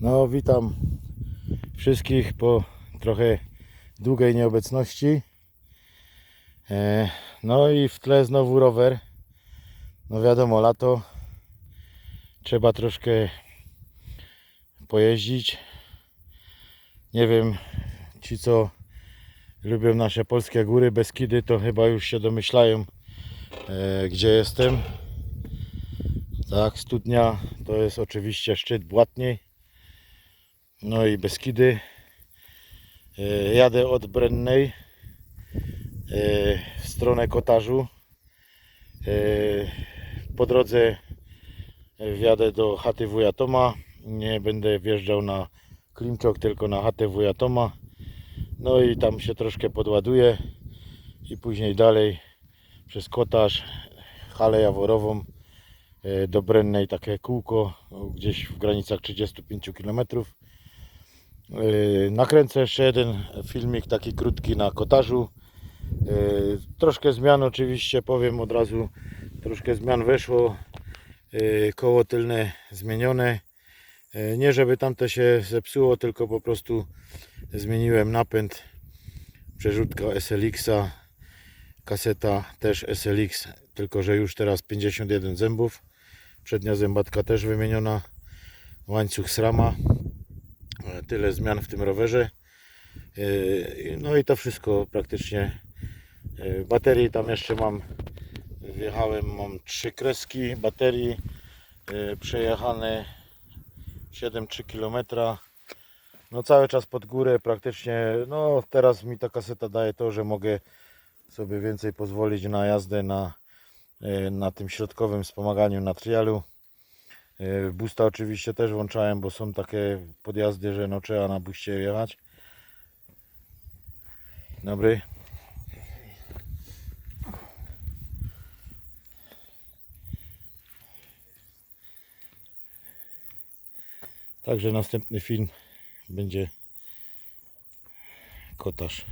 No, witam wszystkich po trochę długiej nieobecności. E, No i w tle znowu rower. No wiadomo, lato. Trzeba troszkę pojeździć. Nie wiem, ci co lubią nasze polskie góry, Beskidy, to chyba już się domyślają, e, gdzie jestem. Tak, studnia to jest oczywiście szczyt Błatniej. No i Beskidy. E, Jadę od Brennej e, w stronę Kotarzu. E, Po drodze wjadę do chaty wuja Toma. Nie będę wjeżdżał na Klimczok, tylko na chatę wuja Toma. No i tam się troszkę podładuję i później dalej przez Kotarz, halę Jaworową do Brennej takie kółko no, gdzieś w granicach 35 km. Yy, Nakręcę jeszcze jeden filmik taki krótki na kotarzu. Yy, Troszkę zmian oczywiście, powiem od razu, troszkę zmian weszło. Yy, Koło tylne zmienione. Nie żeby tamte się zepsuło, tylko po prostu zmieniłem napęd. Przerzutka SLX-a, kaseta też SLX, tylko że już teraz 51 zębów. Przednia zębatka też wymieniona. Łańcuch SRAMA. E, Tyle zmian w tym rowerze. E, No i to wszystko praktycznie. E, Baterii tam jeszcze mam. Wjechałem, mam trzy kreski baterii. Przejechane 7-3 km. No cały czas pod górę praktycznie. No teraz mi ta kaseta daje to, że mogę sobie więcej pozwolić na jazdę na, na tym środkowym wspomaganiu na trialu. E, Busta oczywiście też włączałem, bo są takie podjazdy, że no trzeba na buście jechać. Dobry. Także następny film będzie kotarz.